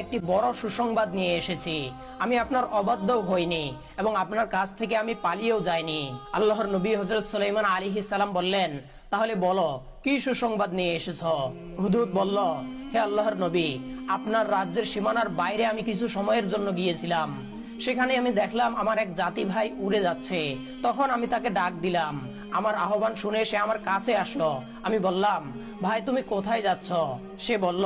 একটি বড় সুসংবাদ নিয়ে এসেছি। আমি আপনার অবাধ্য হইনি এবং আপনার কাছ থেকে আমি পালিয়েও যাইনি। আল্লাহর নবী হজরত সুলাইমান আলী সালাম বললেন, তাহলে বলো, কি সুসংবাদ নিয়ে এসেছ? হুদুদ বলল, হে আল্লাহর নবী, আপনার রাজ্যের সীমানার বাইরে আমি কিছু সময়ের জন্য গিয়েছিলাম। সেখানে আমি দেখলাম আমার এক জাতি ভাই উড়ে যাচ্ছে। তখন আমি তাকে ডাক দিলাম আমার আহ্বান শুনে সে আমার কাছে আসলো। আমি বললাম, ভাই, তুমি কোথায় যাচ্ছ? সে বলল,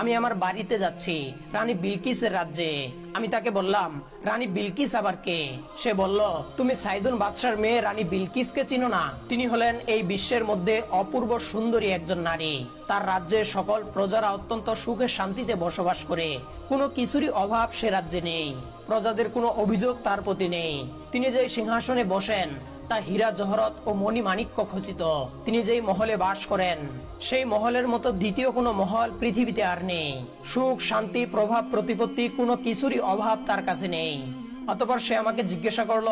আমি আমার বাড়িতে যাচ্ছি, রানী বিলকিসের রাজ্যে। আমি তাকে বললাম, রানী বিলকিস আবার কে? সে বলল, তুমি সাইদুন বাদশার মেয়ে রানী বিলকিসকে চিনো না। তিনি হলেন এই বিশ্বের মধ্যে অপূর্ব সুন্দরী একজন নারী। তার রাজ্যের সকল প্রজারা অত্যন্ত সুখে শান্তিতে বসবাস করে। কোনো কিছুরই অভাব সে রাজ্যে নেই। প্রজাদের কোনো অভিযোগ তার প্রতি নেই। তিনি যে সিংহাসনে বসেন তা হীরা জহরত ও মণি মাণিক্য খচিত। তিনি যেই মহলে বাস করেন, সেই মহলের মতো দ্বিতীয় কোনো মহল পৃথিবীতে আর নেই। সুখ, শান্তি, প্রভাব, প্রতিপত্তি, কোনো কিছুরই অভাব তার কাছে নেই। অতপর সে আমাকে জিজ্ঞাসা করল,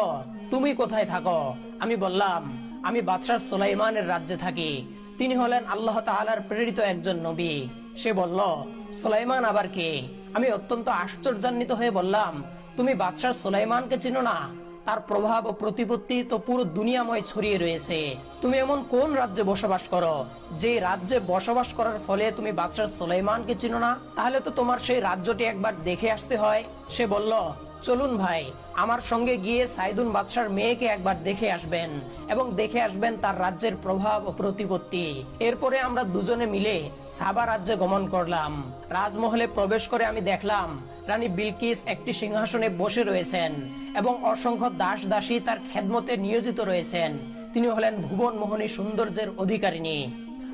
তুমি কোথায় থাকো? আমি বললাম, আমি বাদশাহ সোলাইমানের রাজ্যে থাকি। তিনি হলেন আল্লাহ তাআলার প্রেরিত একজন নবী। সে বলল, সোলাইমান আবার কে? আমি অত্যন্ত আশ্চর্যান্বিত হয়ে বললাম, তুমি বাদশাহ সোলাইমানকে চিনো না? তার প্রভাব ও প্রতিপত্তি তো পুরো দুনিয়াময় ছড়িয়ে রয়েছে। তুমি এমন কোন রাজ্যে বসবাস করো? যে রাজ্যে বসবাস করার ফলে তুমি বাদশাহ সোলাইমানকে চিনো না? তাহলে তো তোমার সেই রাজ্যটি একবার দেখে আসতে হয়। সে বলল চলুন ভাই, আমার সঙ্গে গিয়ে সাইদুন বাদশার মেয়েকে একবার দেখে আসবেন এবং দেখে আসবেন তার রাজ্যের প্রভাব ও প্রতিপত্তি। এরপরে আমরা দুজনে মিলে সাবা রাজ্যে গমন করলাম। রাজমহলে প্রবেশ করে আমি দেখলাম, রানী বিলকিস একটি সিংহাসনে বসে রয়েছেন এবং অসংখ্য দাস দাসী তার খেদমতে নিয়োজিত রয়েছেন। তিনি হলেন ভুবন মোহনী সৌন্দর্যের অধিকারিণী।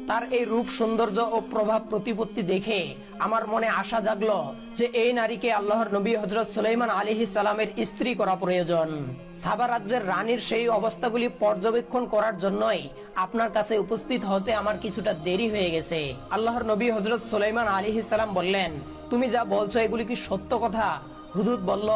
তার এই রূপ, সৌন্দর্য ও প্রভাব প্রতিপত্তি দেখে আমার মনে আশা জাগলো যে এই নারীকে আল্লাহর নবী হজরত সুলাইমান আলিহি সালামের স্ত্রী করা প্রয়োজন। সাবা রাজ্যের রানীর সেই অবস্থাগুলি পর্যবেক্ষণ করার জন্যই আপনার কাছে উপস্থিত হতে আমার কিছুটা দেরি হয়ে গেছে। আল্লাহর নবী হজরত সুলাইমান আলিহি সালাম বললেন, তুমি যা বলছো এগুলি কি সত্য কথা? হুদুদ বলল,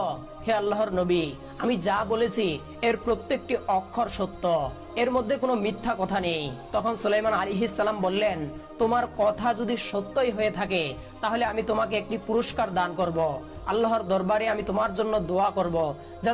হে আল্লাহর নবী, আমি যা বলেছি এর প্রত্যেকটি অক্ষর সত্য। এর মধ্যে কোনো মিথ্যা কথা নেই। তখন সুলাইমান আলী সালাম বললেন, তোমার কথা যদি সত্যই হয়ে থাকে, তাহলে আমি তোমাকে একটি পুরস্কার দান করব। আল্লাহর দরবারে আমি তোমার জন্য দোয়া করব, যাতে